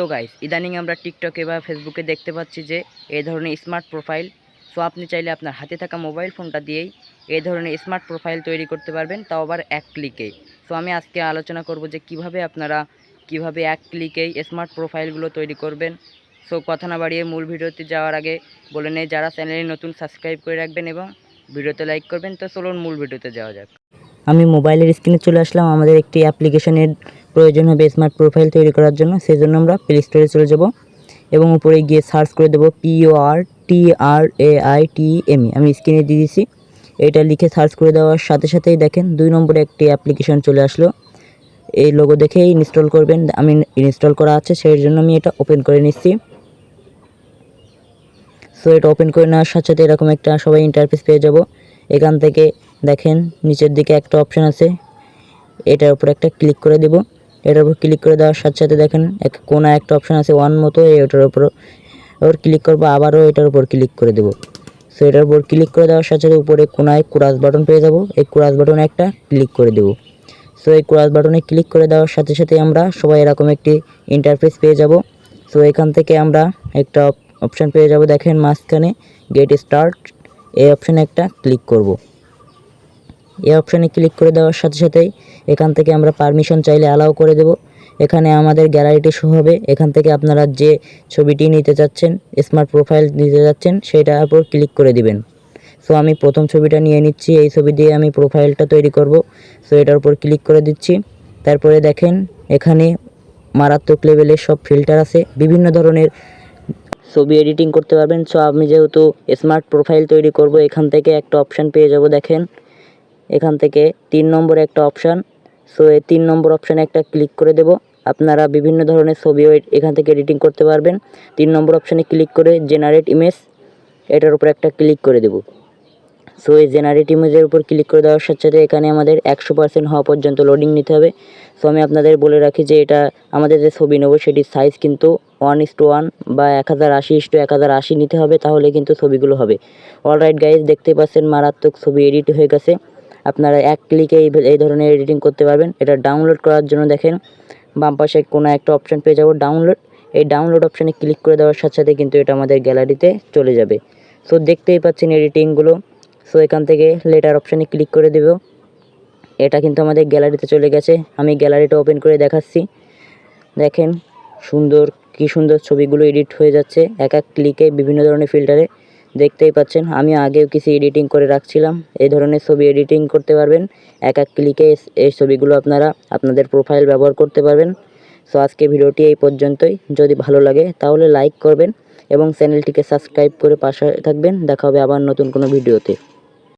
তো গাইস ইদানিং আমরা টিকটকে বা ফেসবুকে দেখতে পাচ্ছি যে, এই ধরনের স্মার্ট প্রোফাইল সো আপনি চাইলে আপনার হাতে থাকা মোবাইল ফোনটা দিয়েই এই ধরনের স্মার্ট প্রোফাইল তৈরি করতে পারবেন, তাও আবার এক ক্লিকেই সো আমি আজকে আলোচনা করব যে কীভাবে আপনারা, কীভাবে এক ক্লিকেই স্মার্ট প্রোফাইলগুলো তৈরি করবেন। সো কথা না বাড়িয়ে মূল ভিডিওতে যাওয়ার আগে বলে নেই, যারা চ্যানেলে নতুন সাবস্ক্রাইব করে রাখবেন এবং ভিডিওতে লাইক করবেন, তো চলুন মূল ভিডিওতে যাওয়া যাক। আমি মোবাইলের স্ক্রিনে চলে আসলাম, আমাদের একটি অ্যাপ্লিকেশনের প্রয়োজন হবে স্মার্ট প্রোফাইল তৈরি করার জন্য সেই জন্য আমরা প্লে স্টোরে চলে যাব এবং উপরে গিয়ে সার্চ করে দেবো পিওআর টি আর এ আই টি এম আমি স্ক্রিনে দিয়ে দিয়েছি এটা লিখে সার্চ করে দেওয়ার সাথে সাথেই দেখেন দুই নম্বরে একটি অ্যাপ্লিকেশন চলে আসলো। এই লোগো দেখেই ইনস্টল করবেন। আমি ইনস্টল করা আছে সেই জন্য আমি এটা ওপেন করে নিচ্ছি। সো এটা ওপেন করে নেওয়ার সাথে সাথে এরকম একটা সবাই ইন্টারফেস পেয়ে যাব। এখান থেকে দেখেন নিচের দিকে একটা অপশান আছে। এটার উপর একটা ক্লিক করে দেব। এটার উপর ক্লিক করে দেওয়ার সাথে সাথে দেখেন, এক কোনা একটা অপশান আছে ওয়ান মতো, এই এটার উপর ওর ক্লিক করব, আবারও এটার উপর ক্লিক করে দেবো। সো এটার উপর ক্লিক করে দেওয়ার সাথে সাথে উপরে কোনায় ক্রাস বাটন পেয়ে যাব, এই ক্রাস বাটনে একটা ক্লিক করে দেবো। সো এই ক্রাস বাটনে ক্লিক করে দেওয়ার সাথে সাথে আমরা সবাই এরকম একটি ইন্টারফেস পেয়ে যাব। সো এখান থেকে আমরা একটা অপশান পেয়ে যাব, দেখেন মাঝখানে গেট স্টার্ট এই অপশানে একটা ক্লিক করব। এই অপশানে ক্লিক করে দেওয়ার সাথে সাথেই এখান থেকে আমরা পারমিশন চাইলে অ্যালাউ করে দেব। এখানে আমাদের গ্যালারিটি শো হবে। এখান থেকে আপনারা যে ছবিটি নিতে চাচ্ছেন স্মার্ট প্রোফাইল নিতে চাচ্ছেন, সেটার উপর ক্লিক করে দিবেন। সো আমি প্রথম ছবিটা নিয়ে নিচ্ছি। এই ছবি দিয়ে আমি প্রোফাইলটা তৈরি করব। সো এটার উপর ক্লিক করে দিচ্ছি। তারপরে দেখেন, এখানে মারাত্মক লেভেলের সব ফিল্টার আছে। বিভিন্ন ধরনের ছবি এডিটিং করতে পারবেন। সো আমি যেহেতু স্মার্ট প্রোফাইল তৈরি করব, এখান থেকে একটা অপশান পেয়ে যাব। দেখেন এখান থেকে তিন নম্বরে একটা অপশান সো এই তিন নম্বর অপশানে একটা ক্লিক করে দেব। আপনারা বিভিন্ন ধরনের ছবিও এখান থেকে এডিটিং করতে পারবেন। তিন নম্বর অপশানে ক্লিক করে জেনারেট ইমেজ এটার উপর একটা ক্লিক করে দেব। সো এই জেনারেট ইমেজের উপর ক্লিক করে দেওয়ার সাথে সাথে এখানে আমাদের একশো পার্সেন্ট হওয়া পর্যন্ত লোডিং নিতে হবে। সো আমি আপনাদের বলে রাখি যে এটা আমাদের যে ছবি নেব, সেটির সাইজ কিন্তু ওয়ান ইস টু ওয়ান বা এক হাজার আশি ইস টু এক হাজার আশি নিতে হবে, তাহলে কিন্তু ছবিগুলো হবে। অলরাইট গাইজ দেখতে পাচ্ছেন মারাত্মক ছবি এডিট হয়ে গেছে। আপনারা এক ক্লিকে এই ধরনের এডিটিং করতে পারবেন। এটা ডাউনলোড করার জন্য দেখেন, বাম পাশে কোনো একটা অপশান পেয়ে যাব ডাউনলোড এই ডাউনলোড অপশানে ক্লিক করে দেওয়ার সাথে সাথে কিন্তু এটা আমাদের গ্যালারিতে চলে যাবে। সো দেখতেই পাচ্ছেন এডিটিংগুলো সো এখান থেকে লেটার অপশানে ক্লিক করে দেব। এটা কিন্তু আমাদের গ্যালারিতে চলে গেছে। আমি গ্যালারিটা ওপেন করে দেখাচ্ছি। দেখেন, সুন্দর, কি সুন্দর ছবিগুলো এডিট হয়ে যাচ্ছে। এক এক ক্লিকে বিভিন্ন ধরনের ফিল্টারে দেখতেই পাচ্ছেন, আমি আগেও কিছু এডিটিং করে রাখছিলাম। এই ধরনের ছবি এডিটিং করতে পারবেন। এক এক ক্লিকে এই ছবিগুলো আপনারা আপনাদের প্রোফাইল ব্যবহার করতে পারবেন। সো আজকে ভিডিওটি এই পর্যন্তই। যদি ভালো লাগে তাহলে লাইক করবেন এবং চ্যানেলটিকে সাবস্ক্রাইব করে পাশে থাকবেন। দেখা হবে আবার নতুন কোনো ভিডিওতে।